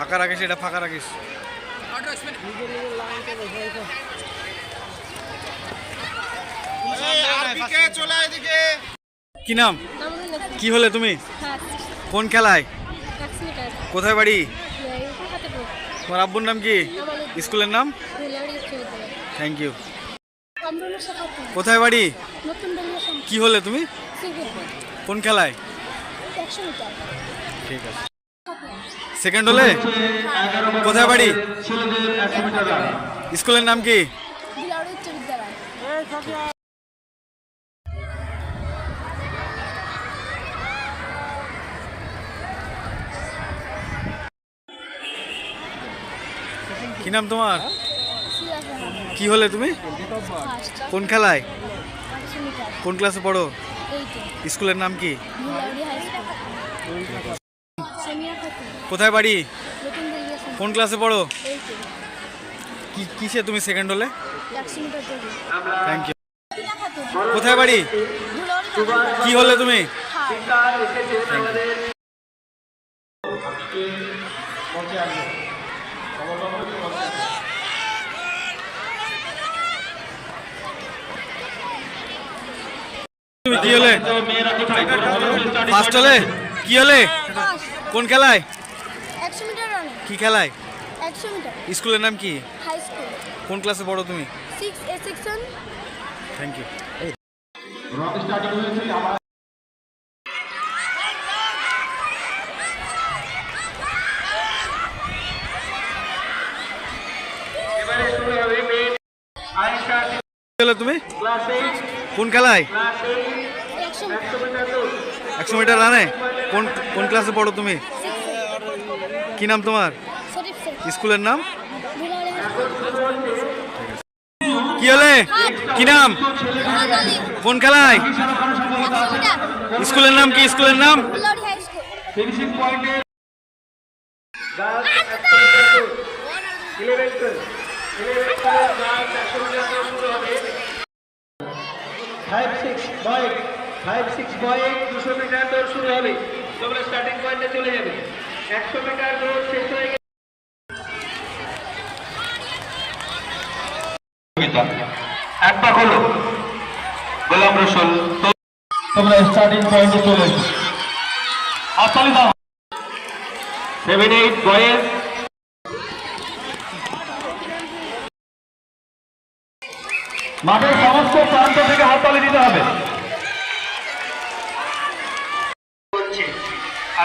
ফাঁকা রাখিস এটা ফাঁকা রাখিস। কি নাম? কি হলে তুমি? কোন খেলায়? কোথায় বাড়ি? তোমার আব্বুর নাম কি? স্কুলের নাম? থ্যাংক ইউ কোথায় বাড়ি? নতুন কি হলে তুমি? কোন খেলায়? ঠিক আছে। সেকেন্ড হলে? কোথায় বাড়ি? স্কুলের নাম কি? কি নাম তোমার? কি হলে তুমি? কোন খেলায়? কোন ক্লাসে পড়ো? স্কুলের নাম কি বিলাউড়ি হাই স্কুল সোনিয়া খাতুন কোথায় বাড়ি? কোন ক্লাসে পড়ো? কি কিসে তুমি সেকেন্ড হলে? থ্যাংক ইউ কোথায় বাড়ি? কি হলে তুমি? তুমি কি হলে? ফার্স্ট হলে? কি হলে? কোন খেলায়? কি খেলায়? একশো মিটার স্কুলের নাম কি? হাই স্কুল কোন ক্লাসে পড়ো তুমি? Six A section thank you কি হলে তুমি? কোন খেলায়? একশো মিটার একশো মিটার রানে? কোন কোন ক্লাসে পড়ো তুমি? কি নাম তোমার? স্কুলের নাম? কি হলে? কি নাম? কোন খেলায়? স্কুলের নাম কি? স্কুলের নাম? Dhulauri high school. Five six বয়েক five six বয়েক দুশো মিটার দৌড় শুরু হবে তোমরা স্টার্টিং পয়েন্টে চলে যাবে। একশো মিটার দৌড় শেষ হয়ে গেছে। এক পাক হলো। গোলাম রসুল তোমরা স্টার্টিং পয়েন্টে চলে এসো। হাততালি দাও। সেভেন এইট বয়েজ মাঠের সমস্ত প্রান্ত থেকে হাততালি দিতে হবে হচ্ছে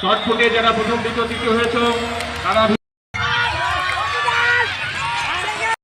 শর্ট ফুটে যারা প্রথম দ্বিতীয় তৃতীয় হয়েছ তারা